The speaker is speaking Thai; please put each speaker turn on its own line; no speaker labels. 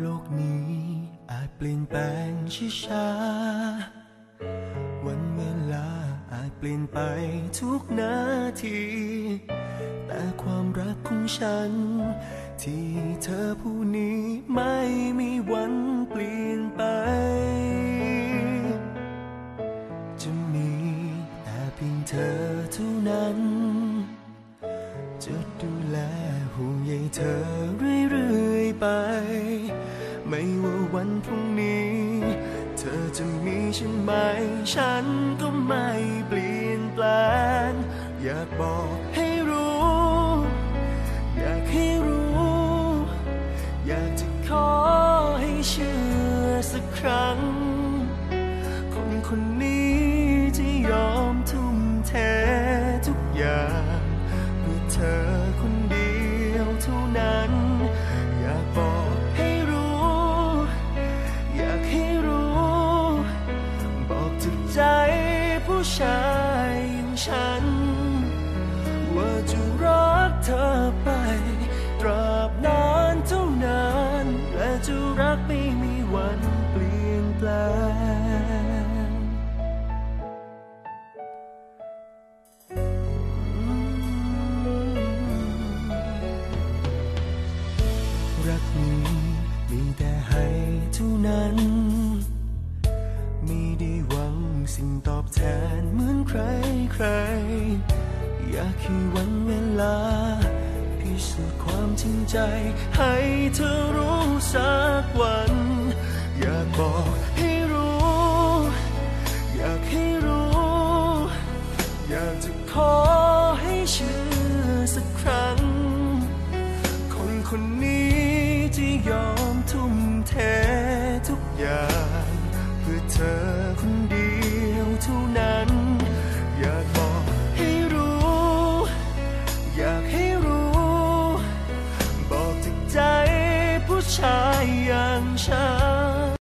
โลกนี้อาจเปลี่ยนแปลงช้า วันเวลาอาจเปลี่ยนไปทุกนาที แต่ความรักของฉัน ที่เธอผู้นี้ไม่มีวันเปลี่ยนไป จะมีแต่เพียงเธอเท่านั้น จะดูแลห่วงใยเธอเรื่อย ไป ไม่ว่าวันพรุ่งนี้ เธอจะมีฉันไหม ฉันก็ไม่เปลี่ยนแปลง อยากบอกให้รู้ อยากให้รู้ อยากจะขอให้เชื่อสักครั้ง คนคนนี้ที่ยอมทุ่มเททุกอย่าง เพื่อเธอคนเดียวเท่านั้น ผู้ชายอย่างฉัน ว่าจะรักเธอไป ตราบนานเท่านาน และจะรักไม่มีวันเปลี่ยนแปลงรักนี้มีแต่ให้เท่านั้น ไม่ได้หวังสิ่งตอบแทนเหมือน ใครใคร อยากให้วันเวลา พิสูจน์ความจริงใจ ให้เธอรู้สักวัน